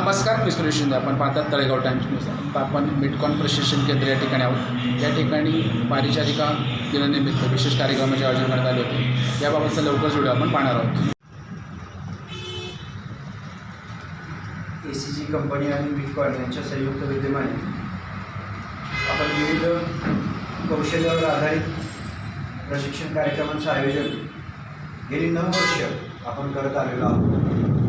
नमस्कार मी सुरेश शिंदे. आपण पाहतात तळेगाव टाइम्स न्यूज. आता आपण मिटकॉन प्रशिक्षण केंद्र या ठिकाणी आहोत. या ठिकाणी पारिचारिका दिनानिमित्त विशेष कार्यक्रमाचे आयोजन करण्यात आले होते. याबाबतचा लवकरच व्हिडिओ आपण पाहणार आहोत. ए सी जी कंपनी आणि बिटकॉइन यांच्या संयुक्त विद्यमाने आपण विविध कौशल्यावर आधारित प्रशिक्षण कार्यक्रमांचं आयोजन गेली नऊ वर्ष आपण करत आलेलो आहोत.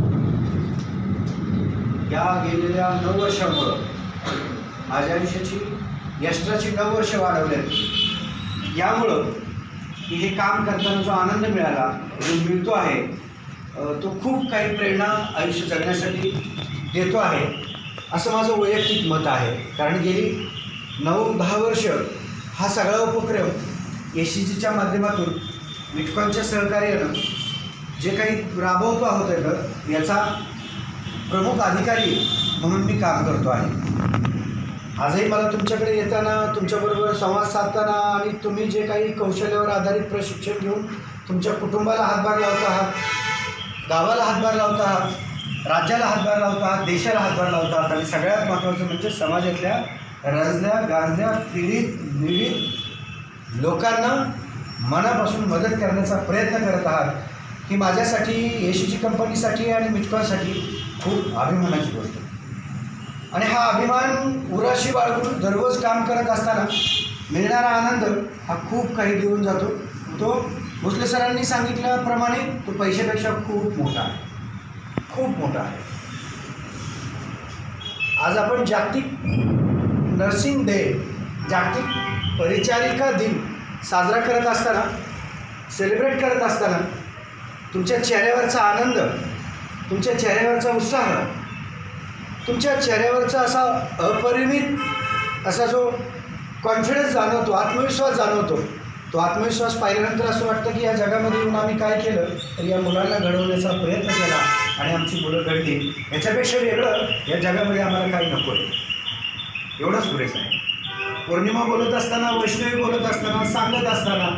या गेलेल्या नऊ वर्षामुळं माझ्या आयुष्याची यष्टाची नऊ वर्ष वाढवल्यात यामुळं की हे काम करताना जो आनंद मिळाला जो मिळतो आहे तो खूप काही प्रेरणा आयुष्य जगण्यासाठी देतो आहे असं माझं वैयक्तिक मत आहे. कारण गेली नऊ दहा वर्ष हा सगळा उपक्रम ए सी जीच्या माध्यमातून बिटकॉनच्या सहकार्यानं जे काही राबवतो आहोत याचा प्रमुख अधिकारी म्हणून मी काम करतो आहे. आजही मला तुमच्याकडे येताना तुमच्याबरोबर संवाद साधताना आणि तुम्ही जे काही कौशल्यावर आधारित प्रशिक्षण घेऊन तुमच्या कुटुंबाला हातभार लावत आहात गावाला हातभार लावत आहात राज्याला हातभार लावत आहात देशाला हातभार लावत आहात आणि सगळ्यात महत्त्वाचं म्हणजे समाजातल्या रजल्या गाजल्या पीडित निडीत लोकांना मनापासून मदत करण्याचा प्रयत्न करत आहात. ही माझ्यासाठी येशीची कंपनीसाठी आणि मिटकॉनसाठी खूप अभिमानाची गोष्ट. आणि हा अभिमान उराशी बाळगून दररोज काम करत असताना मिळणारा आनंद हा खूप काही देऊन जातो. तो भोसले सरांनी सांगितल्याप्रमाणे तो पैशापेक्षा खूप मोठा आहे. खूप मोठा आहे. आज आपण जागतिक नर्सिंग डे जागतिक परिचारिका दिन साजरा करत असताना सेलिब्रेट करत असताना तुमच्या चेहऱ्यावरचा आनंद तुमच्या चेहऱ्यावरचा उत्साह तुमच्या चेहऱ्यावरचा असा अपरिमित असा जो कॉन्फिडन्स जाणवतो आत्मविश्वास जाणवतो तो आत्मविश्वास पाहिल्यानंतर असं वाटतं की या जगामध्ये येऊन आम्ही काय केलं? तर या मुलांना घडवण्याचा प्रयत्न केला आणि आमची मुलं घडली. याच्यापेक्षा वेगळं या जगामध्ये आम्हाला काही नको आहे. एवढंच पुरेसं आहे. पौर्णिमा बोलत असताना वैष्णवी बोलत असताना सांगत असताना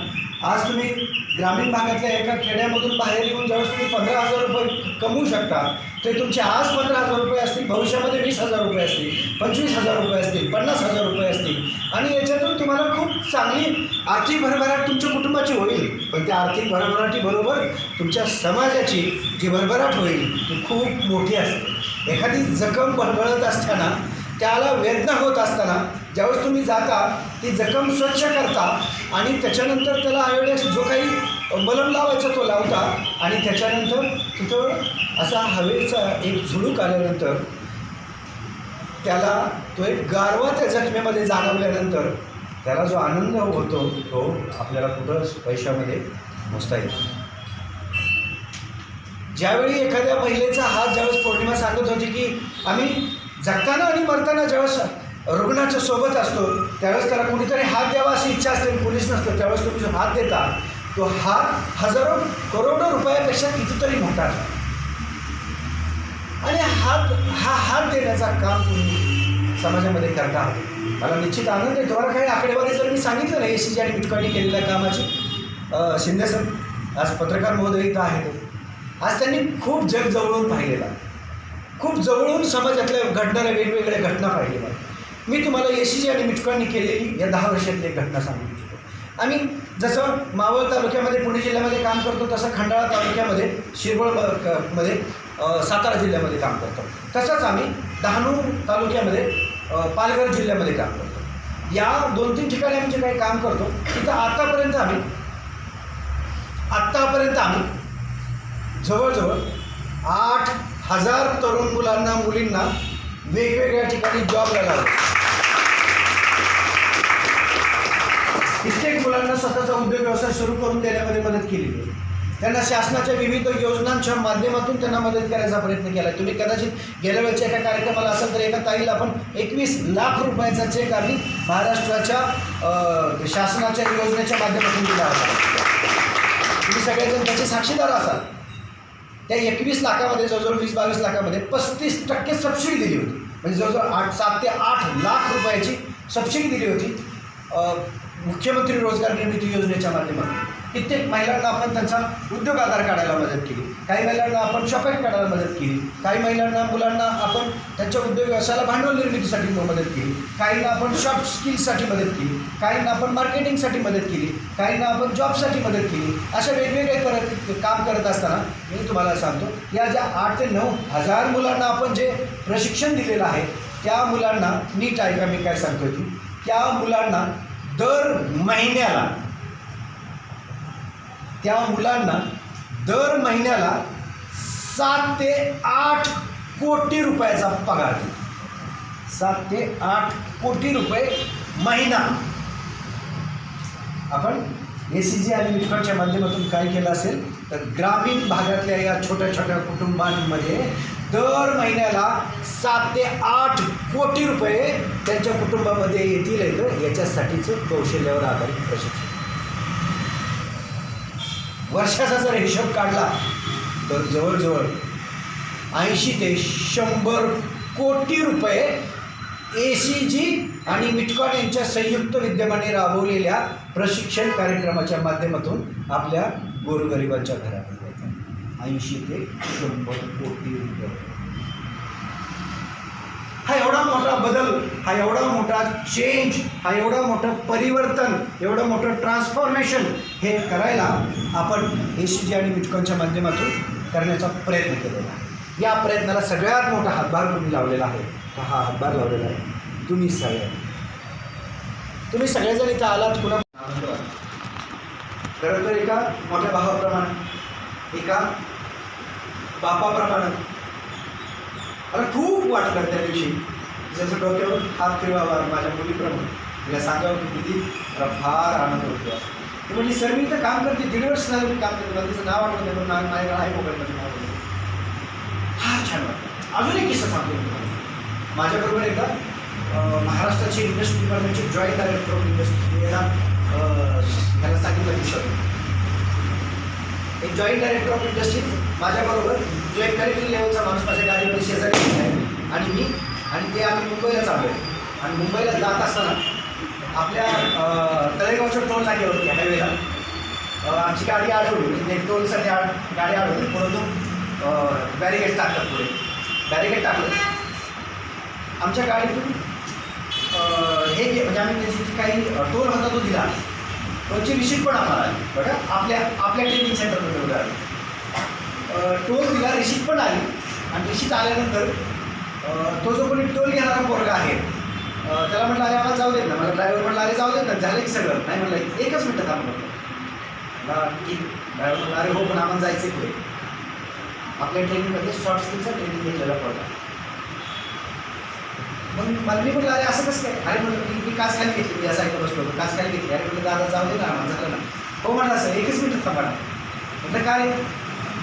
आज तुम्ही ग्रामीण भागातल्या एका खेड्यामधून बाहेर येऊन ज्यावेळेस तुम्ही पंधरा हजार रुपये कमवू शकता ते तुमचे आज पंधरा हजार रुपये असतील भविष्यामध्ये वीस हजार रुपये असतील पंचवीस हजार रुपये असतील पन्नास हजार रुपये असतील. आणि याच्यातून तुम्हाला खूप चांगली आर्थिक भरभराट तुमच्या कुटुंबाची होईल. पण त्या आर्थिक भरभराटीबरोबर तुमच्या समाजाची जी भरभराट होईल ती खूप मोठी असते एखादी जखम भरभरत असताना त्याला वेदना होत असताना ज्यावेळेस तुम्ही जाता ती जखम स्वच्छ करता आणि त्याच्यानंतर त्याला आयोडेक्स जो काही मलम लावायचा तो लावता आणि त्याच्यानंतर तिथं असा हवेचा एक झुळूक आल्यानंतर त्याला तो एक गारवा त्या जखमेमध्ये जाणवल्यानंतर त्याला जो आनंद होतो तो आपल्याला कुठं पैशामध्ये मोजता येतो. ज्यावेळी एखाद्या महिलेचा हात ज्यावेळेस पौर्णिमा सांगत होती की आम्ही जगताना आणि मरताना ज्यावेळेस रुग्णाच्या सोबत असतो त्यावेळेस त्याला कुणीतरी हात द्यावा अशी इच्छा असते पोलीस नसतो त्यावेळेस तुम्ही जो हात देता. तो हात हजारो करोडो रुपयापेक्षा कितीतरी मोठा आणि हात हा हात देण्याचा काम तुम्ही समाजामध्ये करता. आहात मला निश्चित आनंद आहे. तुम्हाला काही आकडेवारी जर मी सांगितलं नाही ए सी आणि बिटकॉईनने केलेल्या कामाची शिंदे सर आज पत्रकार महोदय इथं आहेत. आज त्यांनी खूप जग जवळून पाहिलेला खूप जवळून समाजातल्या घडणाऱ्या वेगवेगळ्या घटना पाहिलेल्या मी तुम्हाला ए सी जी आणि बिटकॉईनने केलेली या दहा वर्षातली एक घटना सांगू इच्छितो. आम्ही जसं मावळ तालुक्यामध्ये पुणे जिल्ह्यामध्ये काम करतो तसं खंडाळा तालुक्यामध्ये शिरवळ म- क- मध्ये सातारा जिल्ह्यामध्ये काम करतो. तसंच आम्ही डहाणू तालुक्यामध्ये पालघर जिल्ह्यामध्ये काम करतो. या दोन तीन ठिकाणी आम्ही जे काही काम करतो तिथं आत्तापर्यंत आम्ही आत्तापर्यंत आम्ही जवळजवळ आठ हजार तरुण मुलांना मुलींना वेगवेगळ्या ठिकाणी जॉबला लागला कित्येक मुलांना स्वतःचा उद्योग व्यवसाय सुरू करून देण्यामध्ये मदत केली. आहे त्यांना शासनाच्या विविध योजनांच्या माध्यमातून त्यांना मदत करायचा प्रयत्न केला. तुम्ही कदाचित गेल्या वेळच्या एका कार्यक्रमाला असेल तर एका ताईला आपण एकवीस लाख रुपयाचा चेक आम्ही महाराष्ट्राच्या शासनाच्या योजनेच्या माध्यमातून दिला होता. तुम्ही सगळेजण त्याचे साक्षीदार असाल. त्या एकवीस लाखामध्ये जवळजवळ वीस बावीस लाखामध्ये पस्तीस टक्के सबसिडी दिली होती. म्हणजे जवळजवळ आठ सात ते आठ लाख रुपयाची सबसिडी दिली होती. मुख्यमंत्री रोजगार निर्मिती योजनेच्या माध्यमातून. कित्येक महिलांना आपण त्यांचा उद्योग आधार काढायला मदत केली. काही महिलांना आपण शॉपिंग काढायला मदत केली. काही महिलांना मुलांना आपण त्यांच्या उद्योग व्यवसायाला भांडवल निर्मितीसाठी मदत केली. काहींना आपण शॉप स्किल्ससाठी मदत केली. काहींना आपण मार्केटिंगसाठी मदत केली. काहींना आपण जॉबसाठी मदत केली. अशा वेगवेगळे करत काम करत असताना मी तुम्हाला सांगतो या ज्या आठ ते नऊ हजार मुलांना आपण जे प्रशिक्षण दिलेलं आहे त्या मुलांना नीट ऐका मी काय सांगतो ती त्या मुलांना दर महिन्याला त्या मुलांना दर महिन्याला सात ते आठ कोटी रुपयाचा पगार देतो सात ते आठ कोटी रुपये महिना. आपण ए सी जी आणि मिटकॉटच्या माध्यमातून काय केलं असेल? तर ग्रामीण भागातल्या या छोट्या छोट्या कुटुंबांमध्ये दर महिन्याला सात ते आठ कोटी रुपये त्यांच्या कुटुंबामध्ये येतील. याच्यासाठीचं कौशल्यावर आधारित प्रशिक्षण. वर्षाचा जर हिशोब काढला तर जवळजवळ ऐंशी ते शंभर कोटी रुपये ए सी जी आणि मिटकॉन यांच्या संयुक्त विद्यमाने राबवलेल्या प्रशिक्षण कार्यक्रमाच्या माध्यमातून आपल्या गोरगरिबांच्या घरामध्ये ऐंशी ते शंभर कोटी रुपये. मोठा बदल हा एवढा मोठा चेंज हा एवढा मोठं परिवर्तन एवढं मोठं ट्रान्सफॉर्मेशन हे करायला आपण ए सी जी आणि बिटकॉनच्या माध्यमातून करण्याचा प्रयत्न केलेला आहे. या प्रयत्नाला सगळ्यात मोठा हातभार तुम्ही लावलेला आहे? हा हातभार लावलेला आहे? तुम्ही सगळे. तुम्ही सगळेजण इथं आलात पुन्हा खरं तर एका मोठ्या भावाप्रमाणे एका बापाप्रमाणे. मला खूप वाटलं त्या दिवशी. जसं डोक्यावर हात फिरवावा माझ्या मुलीप्रमाणे. तिला सांगावं की किती मला फार आनंद होतो. ते म्हणजे सर मी तर काम करते दीड वर्ष झालं मी काम करते तिचं नाव आठवत नाही पण मा- माझ्याकडे आहे मोबाईलमध्ये नाव फार छान वाटतं अजून एक किस्सा सांगतो तुम्हाला. माझ्याबरोबर एकदा महाराष्ट्राची महाराष्ट्राचे इंडस्ट्री डिपार्टमेंटचे जॉईंट डायरेक्टर ऑफ इंडस्ट्री याला त्याला ह्याला सांगितलं की सर एक जॉईंट डायरेक्टर ऑफ इंडस्ट्री माझ्याबरोबर जो एक कलेक्टर लेवलचा माणूस माझ्या गाडीमध्ये शेजारी आहे आणि मी आणि ते आम्ही मुंबईला चाललो आहे आणि मुंबईला जात असताना आपल्या तळेगावच्या टोल नाक्यावरती हायवेला. आमची गाडी आढळली म्हणजे टोलसाठी आड गाडी आढळली परंतु बॅरिगेट टाकलं पुढे. बॅरिगेट टाकलं. आमच्या गाडीतून हे म्हणजे आम्ही त्याची जी काही टोल होता तो दिला. टोलची रिशीट पण आम्हाला आली. बघा आपल्या आपल्या ट्रेनिंग सेंटरमध्ये वगैरे आली टोल दिला रिशीट पण आली. आणि रिशीट आल्यानंतर तो जो कोणी टोल घेणारा पोरगा आहे. त्याला म्हटलं अरे आम्हाला जाऊ देत ना. मला ड्रायव्हर म्हटलं अरे जाऊ देत ना. झालं की सगळं. नाही म्हटलं एकच मिनटं थांब म्हटलं. ठीक. ड्रायव्हर म्हटलं अरे हो पण आम्हाला जायचं पुढे. आपल्या ट्रेनिंगमध्ये शॉर्ट स्किलचा ट्रेनिंग घेतलेला पोरगा. मग मला मी म्हटलं अरे असं कसं काय? अरे म्हटलं मी मी काच खाली घेतली या साईडला बसलो कास खाली घेतली. अरे म्हटलं दादा जाऊ दे ना आम्हाला झालं ना. हो म्हटलं असं एकच मिनटं थांबा ना. म्हटलं काय?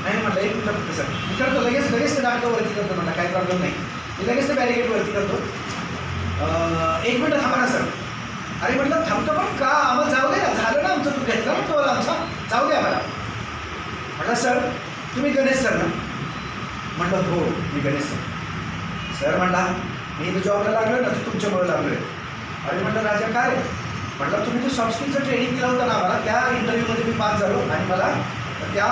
नाही म्हटलं एक मिनटं सर. मी करतो लगेच लगेच ते डाक्टरवरती करतो म्हटलं काही प्रॉब्लेम नाही. लगेच ते बॅरिकेड वरती करतो? एक मिनिट थांबा ना सर अरे म्हटलं थांबतो पण का? आम्हाला जाऊ दे ना. झालं ना आमचं तू घेतला ना तो आमचा. जाऊ दे आम्हाला. म्हटलं सर तुम्ही गणेश सर ना? म्हटलं हो मी गणेश सर सर म्हणला मी इथं जॉबला लागलो ना तू तुमच्यामुळे लागलो आहे अरे म्हटलं राजा काय म्हटलं तुम्ही जो सॉफ्ट स्किलचं ट्रेनिंग दिलं होतं ना आम्हाला. त्या इंटरव्ह्यूमध्ये मी पास झालो आणि मला त्या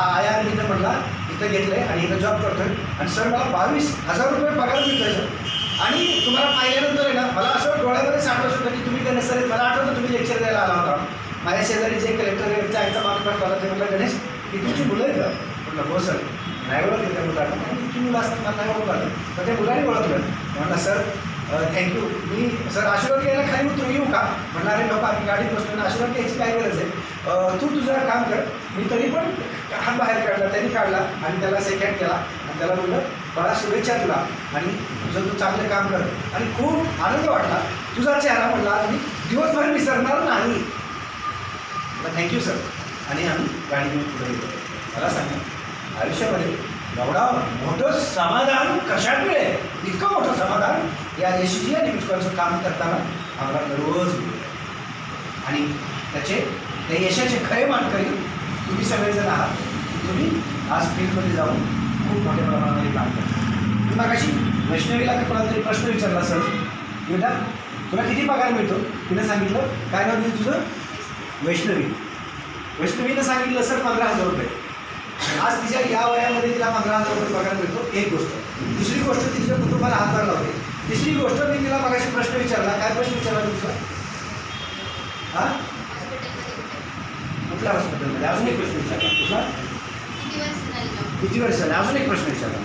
आय आर मीनं म्हटला इथं घेतलं आहे आणि इथं जॉब करतो आहे आणि सर मला बावीस हजार रुपये पगार मिळतो आहे सर आणि तुम्हाला पाहिल्यानंतर आहे ना मला असं डोळ्यामध्ये साठवत होतं की तुम्ही गणेश सर मला आठवतं तुम्ही लेक्चर द्यायला आला होता. माझ्या शेजारी जे कलेक्टर आईचा माणूस पण मला ते म्हटलं गणेश की तुमची मुलं आहेत का म्हटलं हो सर नाही ओळखलं त्या मुलांना तुमची मुलं असतात मला नाही ओळखलं. तर त्या मुलांनी ओळखलं. म्हटलं सर थँक्यू मी सर आशीर्वाद घ्यायला खाली उतरू येऊ का? म्हणणारे लोक नको आम्ही गाडीत बसलो आशीर्वाद घ्यायची काय गरज आहे? तू तुझं काम कर. मी तरी पण हात बाहेर काढला त्यांनी काढला आणि त्याला सेकंड केला. आणि त्याला बोललं मला शुभेच्छा तुला. आणि तुझं तू चांगलं काम कर. आणि खूप आनंद वाटला. तुझा चेहरा म्हणला आणि मी दिवसभर विसरणार नाही. थँक्यू सर आणि आम्ही गाडी घेऊन पुढे गेलो. मला सांगा आयुष्यामध्ये एवढा मोठं समाधान कशात मिळेल? इतकं मोठं समाधान या यशस्वी आणि मिटकॉलचं काम करताना आम्हाला दररोज मिळेल. आणि त्याचे त्या यशाचे खरे मानकरी तुम्ही सगळेजण आहात. तुम्ही आज फील्डमध्ये जाऊन खूप मोठ्या प्रमाणामध्ये काम करता. मी मागाशी वैष्णवीला का कोणाला तरी प्रश्न विचारला सर बेटा तुला किती पगार मिळतो? तिने सांगितलं काय नाव दिलं तुझं? वैष्णवी. वैष्णवीनं सांगितलं सर पंधरा हजार रुपये. आज तिच्या या वयामध्ये तिला पंधरा हजार रुपये पगार मिळतो एक गोष्ट. दुसरी गोष्ट तिच्या कुटुंबाला हातभार लावते. तिसरी गोष्ट मी तिला मगाशी प्रश्न विचारला काय प्रश्न विचारला तुमचा? हा? कुठल्या हॉस्पिटलमध्ये? अजून एक प्रश्न विचारला कुठला? किती वर्ष झाले अजून एक प्रश्न विचारला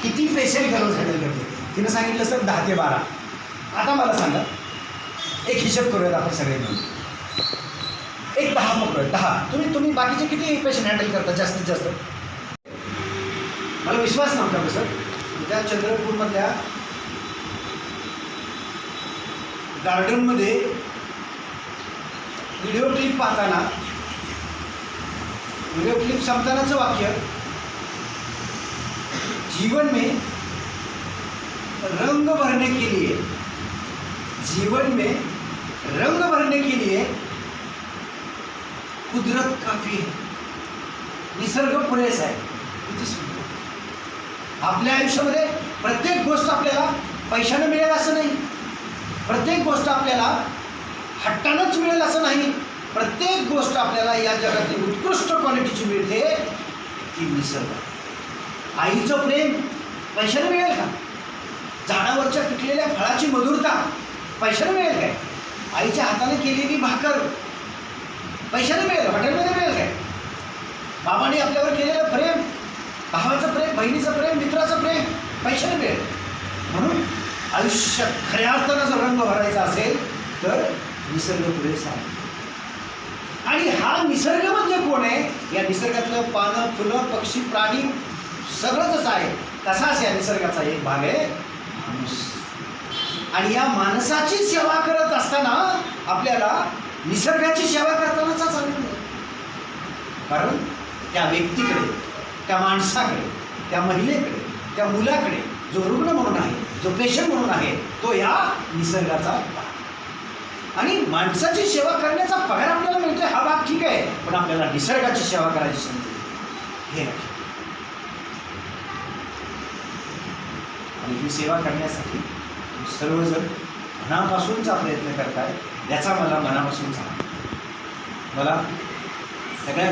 किती पेशंट दररोज हँडल करते? तिनं सांगितलं सर दहा ते बारा. आता मला सांगा. एक हिशोब करूयात आपण सगळे मिळून एक दहा पकडूयात दहा. तुम्ही तुम्ही बाकीचे किती पेशंट हँडल करता जास्तीत जास्त? मला विश्वास नव्हता का सर. त्या चंद्रपूरमधल्या गार्डनमध्ये व्हिडिओ क्लिप पाहताना व्हिडिओ क्लिप संपतानाचं वाक्य जीवन में रंग भरने के लिए जीवन में रंग भरने के लिए कुदरत काफी है. निसर्ग पुरेस आहे. किती सुंदर. आपल्या आयुष्यामध्ये प्रत्येक गोष्ट आपल्याला पैशाने मिळेल असं नाही. प्रत्येक गोष्ट आपल्याला हट्टानंच मिळेल असं नाही. प्रत्येक गोष्ट आपल्याला या जगातली उत्कृष्ट क्वालिटीची मिळते ती निसर्ग. आईचं प्रेम पैशाने मिळेल का? झाडावरच्या पिकलेल्या फळाची मधुरता पैशाने मिळेल काय? आईच्या हाताने केलेली भाकर पैशाने मिळेल हॉटेलमध्ये मिळेल काय? बाबाने आपल्यावर केलेलं प्रेम भावाचं प्रेम बहिणीचं प्रेम मित्राचं प्रेम पैशाने मिळेल. म्हणून आयुष्यात खऱ्या अर्थानं जर रंग भरायचा असेल तर निसर्ग पुरेसा आहे आणि हा निसर्ग म्हणजे कोण आहे? या निसर्गातलं पानं फुलं पक्षी प्राणी सगळंच आहे. तसाच या निसर्गाचा एक भाग आहे माणूस. आणि या माणसाची सेवा करत असताना आपल्याला निसर्गाची सेवा करतानाच आनंद कारण त्या व्यक्तीकडे त्या माणसाकडे त्या महिलेकडे त्या मुलाकडे जो रुग्ण म्हणून आहे जो पेशंट म्हणून आहे तो या निसर्गाचा भाग आणि माणसाची सेवा करण्याचा पगार आपल्याला मिळतोय हा भाग ठीक आहे पण आपल्याला निसर्गाची सेवा करायची संधी हे आणि ही सेवा करण्यासाठी सर्वजण मनापासूनचा प्रयत्न करताय याचा मला मनापासून सांग मला सगळ्या